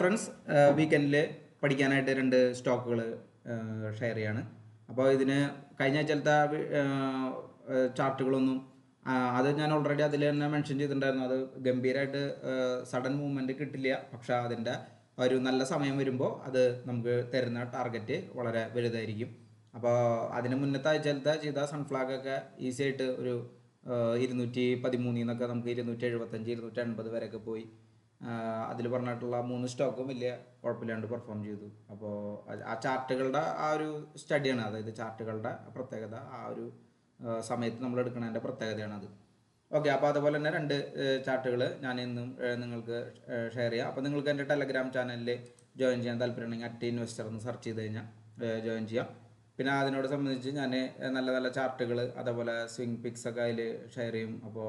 Friends വീക്കെൻഡിൽ പഠിക്കാനായിട്ട് രണ്ട് സ്റ്റോക്കുകൾ ഷെയർ ചെയ്യാണ്. അപ്പോൾ ഇതിന് കഴിഞ്ഞ ആഴ്ചത്തെ ചാർട്ടുകളൊന്നും അത് ഞാൻ ഓൾറെഡി അതിൽ തന്നെ മെൻഷൻ ചെയ്തിട്ടുണ്ടായിരുന്നു. അത് ഗംഭീരമായിട്ട് സഡൻ മൂവ്മെന്റ് കിട്ടില്ല. പക്ഷെ അതിന്റെ ഒരു നല്ല സമയം വരുമ്പോൾ അത് നമുക്ക് തരുന്ന ടാർഗറ്റ് വളരെ വലുതായിരിക്കും. അപ്പോൾ അതിന് മുന്നത്തെ ആഴ്ചത്തെ ചെയ്ത സൺഫ്ലാഗൊക്കെ ഈസി ആയിട്ട് ഒരു ഇരുന്നൂറ്റി പതിമൂന്നിൽ നിന്നൊക്കെ നമുക്ക് ഇരുന്നൂറ്റി എഴുപത്തഞ്ച് ഇരുന്നൂറ്റി എൺപത് വരെയൊക്കെ പോയി. അതിൽ പറഞ്ഞിട്ടുള്ള മൂന്ന് സ്റ്റോക്കും വലിയ കുഴപ്പമില്ലാണ്ട് പെർഫോം ചെയ്തു. അപ്പോൾ ആ ചാർട്ടുകളുടെ ആ ഒരു സ്റ്റഡിയാണ് അതായത് ചാർട്ടുകളുടെ പ്രത്യേകത ആ ഒരു സമയത്ത് നമ്മൾ എടുക്കുന്നതിന്റെ പ്രത്യേകതയാണ് അത്. ഓക്കെ അപ്പോൾ അതുപോലെ തന്നെ രണ്ട് ചാർട്ടുകൾ ഞാൻ ഇന്നും നിങ്ങൾക്ക് ഷെയർ ചെയ്യാം. അപ്പോൾ നിങ്ങൾക്ക് എന്റെ ടെലഗ്രാം ചാനലിൽ ജോയിൻ ചെയ്യാൻ താല്പര്യമുണ്ടെങ്കിൽ അറ്റ് ഇൻവെസ്റ്റർ എന്ന് സെർച്ച് ചെയ്ത് കഴിഞ്ഞാൽ ജോയിൻ ചെയ്യാം. പിന്നെ അതിനോട് സംബന്ധിച്ച് ഞാൻ നല്ല നല്ല ചാർട്ടുകൾ അതേപോലെ സ്വിംഗ് പിക്സ് ഒക്കെ അതിൽ ഷെയർ ചെയ്യും. അപ്പോൾ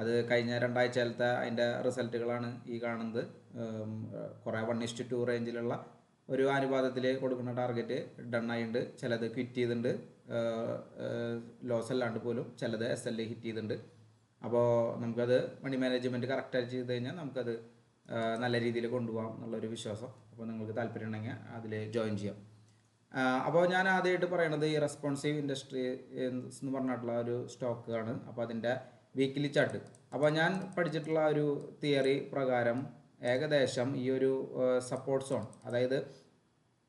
അത് കഴിഞ്ഞ രണ്ടാഴ്ചയിലത്തെ അതിന്റെ റിസൾട്ടുകളാണ് ഈ കാണുന്നത്. കുറേ വൺ ഇസ്റ്റ് ടു റേഞ്ചിലുള്ള ഒരു അനുപാതത്തിൽ കൊടുക്കുന്ന ടാർഗറ്റ് ഡൺ ആയിട്ടുണ്ട് ചിലത് ക്വിറ്റ് ചെയ്തിട്ടുണ്ട് ലോസ് അല്ലാണ്ട് പോലും ചിലത് എസ് എൽ ഹിറ്റ് ചെയ്തിട്ടുണ്ട് അപ്പോൾ നമുക്കത് മണി മാനേജ്മെന്റ് കറക്റ്റായി ചെയ്ത് കഴിഞ്ഞാൽ നമുക്കത് നല്ല രീതിയിൽ കൊണ്ടുപോകാം എന്നുള്ളൊരു വിശ്വാസം. അപ്പോൾ നിങ്ങൾക്ക് താല്പര്യം ഉണ്ടെങ്കിൽ അതിൽ ജോയിൻ ചെയ്യാം. അപ്പോൾ ഞാൻ ആദ്യമായിട്ട് പറയണത് ഈ റെസ്പോൺസീവ് ഇൻഡസ്ട്രി എന്ന് പറഞ്ഞിട്ടുള്ള ഒരു സ്റ്റോക്കാണ് അപ്പോൾ അതിന്റെ വീക്കിലി ചാർട്ട് അപ്പോൾ ഞാൻ പഠിച്ചിട്ടുള്ള ഒരു തിയറി പ്രകാരം ഏകദേശം ഈ ഒരു സപ്പോർട്ട് സോൺ അതായത്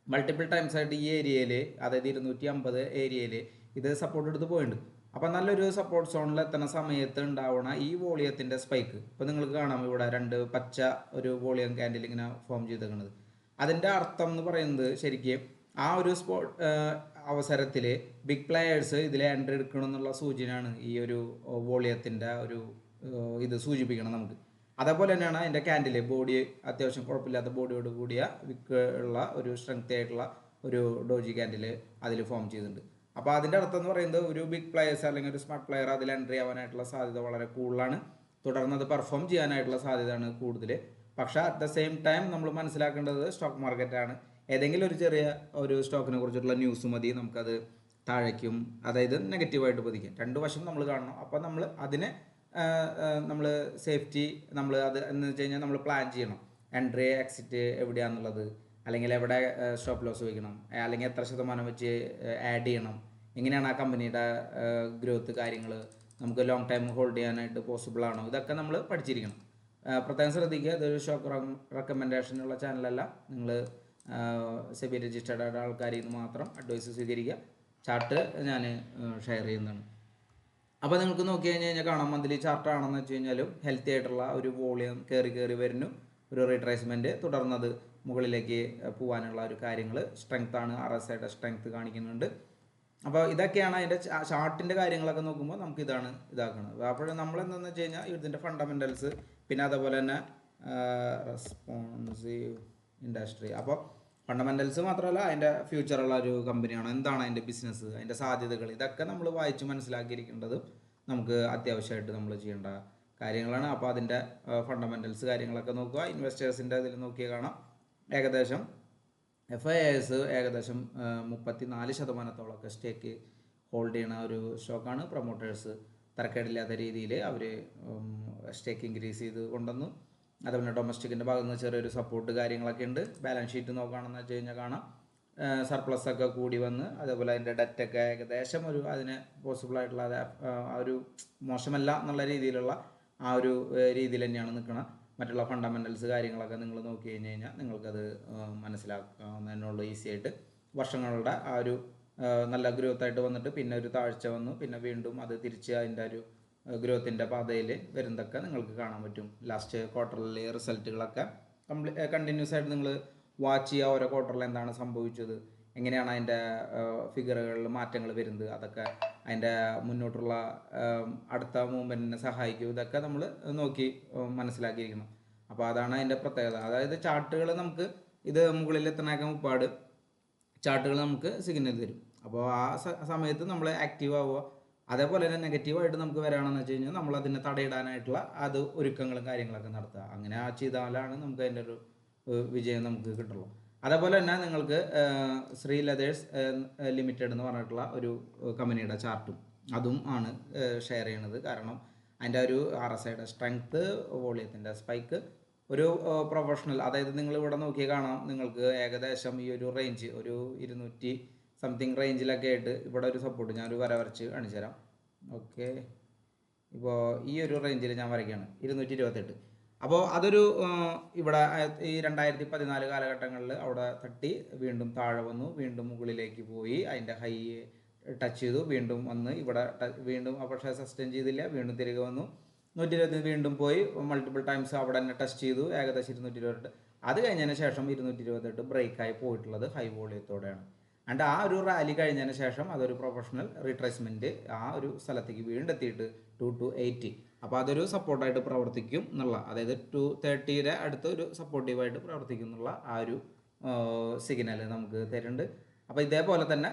മൾട്ടിപ്പിൾ ടൈംസ് ആയിട്ട് ഈ ഏരിയയിൽ അതായത് ഇരുന്നൂറ്റി അമ്പത് ഏരിയയിൽ ഇത് സപ്പോർട്ട് എടുത്ത് പോയിട്ടുണ്ട് അപ്പോൾ നല്ലൊരു സപ്പോർട്ട് സോണിൽ എത്തുന്ന സമയത്ത് ഉണ്ടാവുന്ന ഈ വോളിയത്തിന്റെ സ്പൈക്ക് ഇപ്പോൾ നിങ്ങൾക്ക് കാണാം ഇവിടെ രണ്ട് പച്ച ഒരു വോളിയം ക്യാൻഡിൽ ഇങ്ങനെ ഫോം ചെയ്തേക്കുന്നത് അതിന്റെ അർത്ഥം എന്ന് പറയുന്നത് ശരിക്കും ആ ഒരു സ്പോ അവസരത്തിൽ ബിഗ് പ്ലെയേഴ്സ് ഇതിൽ എൻട്രി എടുക്കണം എന്നുള്ള സൂചനയാണ് ഈ ഒരു വോളിയത്തിന്റെ ഒരു ഇത് സൂചിപ്പിക്കണം നമുക്ക്. അതേപോലെ തന്നെയാണ് അതിന്റെ ക്യാൻഡിൽ ബോഡി അത്യാവശ്യം കുഴപ്പമില്ലാത്ത ബോഡിയോട് കൂടിയ വിക്ക് ഉള്ള ഒരു സ്ട്രെങ്ത് ആയിട്ടുള്ള ഒരു ഡോജി ക്യാൻഡിൽ അതിൽ ഫോം ചെയ്തിട്ടുണ്ട്. അപ്പോൾ അതിന്റെ അർത്ഥം എന്ന് പറയുന്നത് ഒരു ബിഗ് പ്ലെയേഴ്സ് അല്ലെങ്കിൽ ഒരു സ്മാർട്ട് പ്ലെയർ അതിൽ എൻട്രി ആവാനായിട്ടുള്ള സാധ്യത വളരെ കൂടുതലാണ്. തുടർന്ന് അത് പെർഫോം ചെയ്യാനായിട്ടുള്ള സാധ്യതയാണ് കൂടുതൽ പക്ഷേ അറ്റ് ദ സെയിം ടൈം നമ്മൾ മനസ്സിലാക്കേണ്ടത് സ്റ്റോക്ക് മാർക്കറ്റാണ് ഏതെങ്കിലും ഒരു ചെറിയ ഒരു സ്റ്റോക്കിനെ കുറിച്ചിട്ടുള്ള ന്യൂസ് മതി നമുക്കത് താഴേക്കും അതായത് നെഗറ്റീവായിട്ട് പതിക്കും. രണ്ട് വശം നമ്മൾ കാണണം. അപ്പോൾ നമ്മൾ അതിനെ നമ്മൾ സേഫ്റ്റി നമ്മൾ അത് എന്ന് വെച്ച് കഴിഞ്ഞാൽ നമ്മൾ പ്ലാൻ ചെയ്യണം. എൻട്രി എക്സിറ്റ് എവിടെയാണെന്നുള്ളത് അല്ലെങ്കിൽ എവിടെ സ്റ്റോപ്പ് ലോസ് വയ്ക്കണം അല്ലെങ്കിൽ എത്ര ശതമാനം വെച്ച് ആഡ് ചെയ്യണം. എങ്ങനെയാണ് ആ കമ്പനിയുടെ ഗ്രോത്ത് കാര്യങ്ങൾ നമുക്ക് ലോങ് ടൈം ഹോൾഡ് ചെയ്യാനായിട്ട് പോസിബിൾ ആണോ? ഇതൊക്കെ നമ്മൾ പഠിച്ചിരിക്കണം. പ്രത്യേകം ശ്രദ്ധിക്കുക. ഇതൊരു ഷോക്ക് റെക്കമെൻഡേഷനുള്ള ചാനലല്ല നിങ്ങൾ സെബി രജിസ്റ്റേർഡ് ആയ ആൾക്കാരിൽ നിന്ന് മാത്രം അഡ്വൈസ് സ്വീകരിക്കുക. ചാർട്ട് ഞാൻ ഷെയർ ചെയ്യുന്നതാണ്. അപ്പോൾ നിങ്ങൾക്ക് നോക്കി കഴിഞ്ഞ് കഴിഞ്ഞാൽ കാണാം മന്ത്ലി ചാർട്ട് ആണെന്ന് വെച്ച് കഴിഞ്ഞാലും ഹെൽത്തി ആയിട്ടുള്ള ഒരു വോളിയം കയറി കയറി വരുന്നു. ഒരു റീട്രേസ്മെന്റ് തുടർന്നത് മുകളിലേക്ക് പോകാനുള്ള ഒരു കാര്യങ്ങൾ സ്ട്രെങ്ത് ആണ്. ആർ എസ് ഐയുടെ സ്ട്രെങ്ത് കാണിക്കുന്നുണ്ട്. അപ്പോൾ ഇതൊക്കെയാണ് അതിന്റെ ചാർട്ടിന്റെ കാര്യങ്ങളൊക്കെ നോക്കുമ്പോൾ നമുക്ക് ഇതാണ് ഇതാക്കുന്നത്. അപ്പോൾ നമ്മൾ എന്താണെന്ന് വെച്ച് കഴിഞ്ഞാൽ ഇതിന്റെ ഫണ്ടമെന്റൽസ് പിന്നെ അതേപോലെ തന്നെ റെസ്പോൺസീവ് ഇൻഡസ്ട്രി അപ്പോൾ ഫണ്ടമെന്റൽസ് മാത്രമല്ല അതിന്റെ ഫ്യൂച്ചറുള്ള ഒരു കമ്പനിയാണോ എന്താണ് അതിന്റെ ബിസിനസ് അതിന്റെ സാധ്യതകൾ? ഇതൊക്കെ നമ്മൾ വായിച്ച് മനസ്സിലാക്കിയിരിക്കേണ്ടത് നമുക്ക് അത്യാവശ്യമായിട്ട് നമ്മൾ ചെയ്യേണ്ട കാര്യങ്ങളാണ്. അപ്പോൾ അതിന്റെ ഫണ്ടമെന്റൽസ് കാര്യങ്ങളൊക്കെ നോക്കുക. ഇൻവെസ്റ്റേഴ്സിന്റെ അതിൽ നോക്കിയാൽ കാണാം. ഏകദേശം എഫ് ഐ എസ് ഏകദേശം മുപ്പത്തി നാല് ശതമാനത്തോളമൊക്കെ സ്റ്റേക്ക് ഹോൾഡ് ചെയ്യണ ഒരു സ്റ്റോക്കാണ് പ്രൊമോട്ടേഴ്സ് തരക്കേടില്ലാത്ത രീതിയിൽ അവർ സ്റ്റേക്ക് ഇൻക്രീസ് ചെയ്ത് കൊണ്ടുവന്നു. അതുപോലെ ഡൊമസ്റ്റിക്കിന്റെ ഭാഗത്ത് നിന്ന് ചെറിയൊരു സപ്പോർട്ട് കാര്യങ്ങളൊക്കെ ഉണ്ട്. ബാലൻസ് ഷീറ്റ് നോക്കുകയാണെന്ന് വെച്ച് കഴിഞ്ഞാൽ കാണാം. സർപ്ലസ് ഒക്കെ കൂടി വന്ന് അതേപോലെ അതിന്റെ ഡെറ്റൊക്കെ ഏകദേശം ഒരു അതിന് പോസിബിൾ ആയിട്ടുള്ള ആ ഒരു മോശമല്ല എന്നുള്ള രീതിയിലുള്ള ആ ഒരു രീതിയിൽ തന്നെയാണ് നിൽക്കുന്നത് മറ്റുള്ള ഫണ്ടമെന്റൽസ് കാര്യങ്ങളൊക്കെ നിങ്ങൾ നോക്കി കഴിഞ്ഞ് കഴിഞ്ഞാൽ നിങ്ങൾക്കത് മനസ്സിലാക്കുന്നതിനുള്ള ഈസി ആയിട്ട്. വർഷങ്ങളുടെ ആ ഒരു നല്ല ഗ്രോത്ത് ആയിട്ട് വന്നിട്ട് പിന്നെ ഒരു താഴ്ച വന്നു. പിന്നെ വീണ്ടും അത് തിരിച്ച് അതിന്റെ ഒരു ഗ്രോത്തിന്റെ പാതയിൽ വരുന്നതൊക്കെ നിങ്ങൾക്ക് കാണാൻ പറ്റും. ലാസ്റ്റ് ക്വാർട്ടറിലെ റിസൾട്ടുകളൊക്കെ കംപ്ലീ കണ്ടിന്യൂസ് ആയിട്ട് നിങ്ങൾ വാച്ച് ചെയ്യുക ഓരോ ക്വാർട്ടറിൽ എന്താണ് സംഭവിച്ചത് എങ്ങനെയാണ് അതിന്റെ ഫിഗറുകളിൽ മാറ്റങ്ങൾ വരുന്നത് അതൊക്കെ അതിന്റെ മുന്നോട്ടുള്ള അടുത്ത മൂവ്മെന്റിനെ സഹായിക്കും. ഇതൊക്കെ നമ്മൾ നോക്കി മനസ്സിലാക്കിയിരിക്കണം. അപ്പോൾ അതാണ് അതിന്റെ പ്രത്യേകത. അതായത് ചാർട്ടുകൾ നമുക്ക് ഇത് മുകളിൽ എത്തണേക്കാൻ മുപ്പാട് ചാർട്ടുകൾ നമുക്ക് സിഗ്നൽ തരും. അപ്പോൾ ആ സമയത്ത് നമ്മൾ ആക്റ്റീവ് ആവുക അതേപോലെ തന്നെ നെഗറ്റീവായിട്ട് നമുക്ക് വരാണെന്ന് വെച്ച് കഴിഞ്ഞാൽ നമ്മൾ അതിനെ തടയിടാനായിട്ടുള്ള അത് ഒരുക്കങ്ങളും കാര്യങ്ങളൊക്കെ നടത്തുക. അങ്ങനെ ആ ചെയ്താലാണ് നമുക്ക് അതിന്റെ ഒരു വിജയം നമുക്ക് കിട്ടുള്ളൂ. അതേപോലെ തന്നെ നിങ്ങൾക്ക് ശ്രീ ലെതേഴ്സ് ലിമിറ്റഡ് എന്ന് പറഞ്ഞിട്ടുള്ള ഒരു കമ്പനിയുടെ ചാർട്ടും അതും ആണ് ഷെയർ ചെയ്യണത്. കാരണം അതിന്റെ ഒരു ആർ എസ് ഐയുടെ സ്ട്രെങ്ത്ത് വോളിയത്തിന്റെ സ്പൈക്ക് ഒരു പ്രൊഫഷണൽ അതായത് നിങ്ങൾ ഇവിടെ നോക്കിയാൽ കാണാം നിങ്ങൾക്ക് ഏകദേശം ഈ ഒരു റേഞ്ച് ഒരു ഇരുന്നൂറ്റി സംതിങ് റേഞ്ചിലൊക്കെ ആയിട്ട് ഇവിടെ ഒരു സപ്പോർട്ട് ഞാനൊരു വര വരച്ച് കാണിച്ചു തരാം. ഓക്കെ ഇപ്പോൾ ഈ ഒരു റേഞ്ചിൽ ഞാൻ വരയ്ക്കുകയാണ്. ഇരുന്നൂറ്റി ഇരുപത്തെട്ട് അപ്പോൾ അതൊരു ഇവിടെ ഈ രണ്ടായിരത്തി പതിനാല് കാലഘട്ടങ്ങളിൽ അവിടെ തട്ടി വീണ്ടും താഴെ വന്നു. വീണ്ടും മുകളിലേക്ക് പോയി. അതിന്റെ ഹൈ ടച്ച് ചെയ്തു. വീണ്ടും വന്ന് ഇവിടെ വീണ്ടും പക്ഷേ സസ്റ്റെയിൻ ചെയ്തില്ല. വീണ്ടും തിരികെ വന്നു. നൂറ്റി ഇരുപത്തി വീണ്ടും പോയി. മൾട്ടിപ്പിൾ ടൈംസ് അവിടെ തന്നെ ടെസ്റ്റ് ചെയ്തു. ഏകദേശം ഇരുന്നൂറ്റി ഇരുപത്തെട്ട് അത് കഴിഞ്ഞതിന് ശേഷം ഇരുന്നൂറ്റി ഇരുപത്തെട്ട് ബ്രേക്കായി പോയിട്ടുള്ളത് ഹൈ വോളിയത്തോടെയാണ് ആൻഡ് ആ ഒരു റാലി കഴിഞ്ഞതിന് ശേഷം അതൊരു പ്രൊഫഷണൽ റീട്രേസ്മെന്റ് ആ ഒരു സ്ഥലത്തേക്ക് വീണ്ടും എത്തിയിട്ട് ടു ടു എയ്റ്റി അപ്പോൾ അതൊരു സപ്പോർട്ടായിട്ട് പ്രവർത്തിക്കും എന്നുള്ള അതായത് ടു തേർട്ടിയുടെ അടുത്ത് ഒരു സപ്പോർട്ടീവായിട്ട് പ്രവർത്തിക്കും എന്നുള്ള ആ ഒരു സിഗ്നൽ നമുക്ക് തരുന്നുണ്ട്. അപ്പോൾ ഇതേപോലെ തന്നെ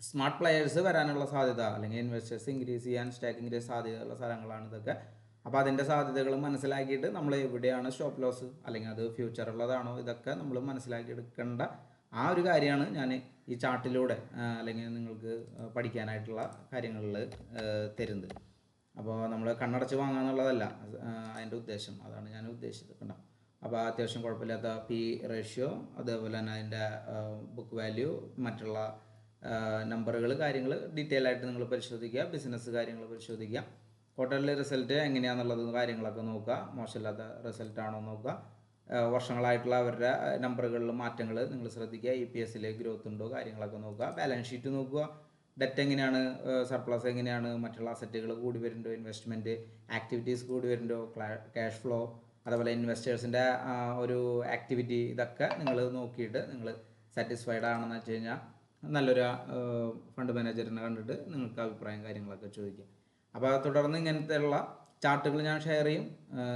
സ്മാർട്ട് പ്ലെയേഴ്സ് വരാനുള്ള സാധ്യത അല്ലെങ്കിൽ ഇൻവെസ്റ്റേഴ്സ് ഇൻക്രീസ് ചെയ്യാൻ സ്റ്റേക്ക് ഇൻക്രീസ് സാധ്യതയുള്ള സ്ഥലങ്ങളാണ് ഇതൊക്കെ. അപ്പോൾ അതിന്റെ സാധ്യതകൾ മനസ്സിലാക്കിയിട്ട് നമ്മൾ എവിടെയാണ് സ്റ്റോപ്പ് ലോസ് അല്ലെങ്കിൽ അത് ഫ്യൂച്ചർ ഉള്ളതാണോ ഇതൊക്കെ നമ്മൾ മനസ്സിലാക്കി എടുക്കേണ്ട ആ ഒരു കാര്യമാണ് ഞാൻ ഈ ചാർട്ടിലൂടെ അല്ലെങ്കിൽ നിങ്ങൾക്ക് പഠിക്കാനായിട്ടുള്ള കാര്യങ്ങളിൽ തരുന്നത്. അപ്പോൾ നമ്മൾ കണ്ണടച്ച് വാങ്ങാന്നുള്ളതല്ല അതിന്റെ ഉദ്ദേശം. അതാണ് ഞാൻ ഉദ്ദേശിച്ചത് അപ്പോൾ അത്യാവശ്യം കുഴപ്പമില്ലാത്ത പി റേഷ്യോ അതേപോലെ തന്നെ അതിന്റെ ബുക്ക് വാല്യൂ മറ്റുള്ള നമ്പറുകൾ കാര്യങ്ങൾ ഡീറ്റെയിൽ ആയിട്ട് നിങ്ങൾ പരിശോധിക്കുക ബിസിനസ് കാര്യങ്ങൾ പരിശോധിക്കുക. ക്വാർട്ടർലി റിസൾട്ട് എങ്ങനെയാണെന്നുള്ളത് കാര്യങ്ങളൊക്കെ നോക്കുക. മോശമില്ലാത്ത റിസൾട്ടാണോ നോക്കുക. വർഷങ്ങളായിട്ടുള്ള അവരുടെ നമ്പറുകളിൽ മാറ്റങ്ങൾ നിങ്ങൾ ശ്രദ്ധിക്കുക. ഇ പി എസിലെ ഗ്രോത്ത് ഉണ്ടോ കാര്യങ്ങളൊക്കെ നോക്കുക. ബാലൻസ് ഷീറ്റ് നോക്കുക. ഡെറ്റ് എങ്ങനെയാണ് സർപ്ലസ് എങ്ങനെയാണ് മറ്റുള്ള അസറ്റുകൾ കൂടി വരുന്നുണ്ടോ ഇൻവെസ്റ്റ്മെന്റ് ആക്ടിവിറ്റീസ് കൂടി വരുന്നുണ്ടോ ക്യാഷ് ഫ്ലോ അതുപോലെ ഇൻവെസ്റ്റേഴ്സിന്റെ ഒരു ആക്ടിവിറ്റി ഇതൊക്കെ നിങ്ങൾ നോക്കിയിട്ട് നിങ്ങൾ സാറ്റിസ്ഫൈഡ് ആണെന്ന് വെച്ച് കഴിഞ്ഞാൽ നല്ലൊരു ഫണ്ട് മാനേജറിനെ കണ്ടിട്ട് നിങ്ങൾക്ക് അഭിപ്രായം കാര്യങ്ങളൊക്കെ ചോദിക്കാം. അപ്പോൾ തുടർന്ന് ഇങ്ങനത്തെയുള്ള ചാർട്ടുകൾ ഞാൻ ഷെയർ ചെയ്യും.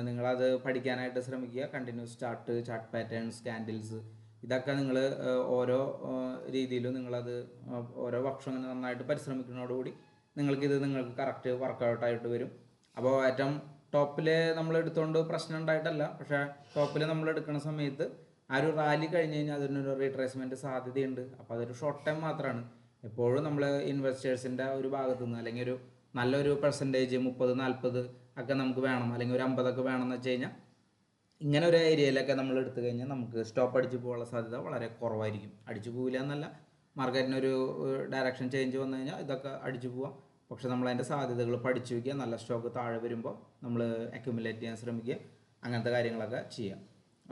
നിങ്ങളത് പഠിക്കാനായിട്ട് ശ്രമിക്കുക. Continuous chart chart patterns candles ഇതൊക്കെ നിങ്ങൾ ഓരോ രീതിയിലും നിങ്ങളത് ഓരോ വർഷം ഇങ്ങനെ നന്നായിട്ട് പരിശ്രമിക്കുന്നതോടുകൂടി നിങ്ങൾക്കിത് നിങ്ങൾക്ക് കറക്റ്റ് വർക്കൗട്ടായിട്ട് വരും. അപ്പോൾ ഏറ്റവും ടോപ്പിൽ നമ്മൾ എടുത്തുകൊണ്ട് പ്രശ്നം ഉണ്ടായിട്ടല്ല. പക്ഷേ ടോപ്പിൽ നമ്മൾ എടുക്കുന്ന സമയത്ത് ആ ഒരു റാലി കഴിഞ്ഞ് കഴിഞ്ഞാൽ അതിനൊരു റീട്രേസ്മെന്റ് സാധ്യതയുണ്ട്. അപ്പോൾ അതൊരു ഷോർട്ട് ടൈം മാത്രമാണ് എപ്പോഴും നമ്മൾ ഇൻവെസ്റ്റേഴ്സിന്റെ ഒരു ഭാഗത്തു നിന്ന് അല്ലെങ്കിൽ ഒരു നല്ലൊരു പെർസെന്റേജ് മുപ്പത് നാൽപ്പത് ഒക്കെ നമുക്ക് വേണം. അല്ലെങ്കിൽ ഒരു അമ്പതൊക്കെ വേണമെന്ന് വെച്ച് കഴിഞ്ഞാൽ ഇങ്ങനെ ഒരു ഏരിയയിലൊക്കെ നമ്മൾ എടുത്തു കഴിഞ്ഞാൽ നമുക്ക് സ്റ്റോപ്പ് അടിച്ച് പോകാനുള്ള സാധ്യത വളരെ കുറവായിരിക്കും. അടിച്ചു പോവില്ല എന്നല്ല. മാർക്കറ്റിനൊരു ഡയറക്ഷൻ ചേഞ്ച് വന്നു കഴിഞ്ഞാൽ ഇതൊക്കെ അടിച്ചു പോവാം. പക്ഷെ നമ്മൾ അതിന്റെ സാധ്യതകൾ പഠിച്ചു വയ്ക്കുക നല്ല സ്റ്റോക്ക് താഴെ വരുമ്പോൾ നമ്മൾ അക്യുമുലേറ്റ് ചെയ്യാൻ ശ്രമിക്കുക അങ്ങനത്തെ കാര്യങ്ങളൊക്കെ ചെയ്യാം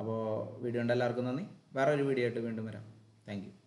അപ്പോൾ വീഡിയോ ഉണ്ട് എല്ലാവർക്കും നന്ദി. വേറൊരു വീഡിയോ ആയിട്ട് വീണ്ടും വരാം. താങ്ക്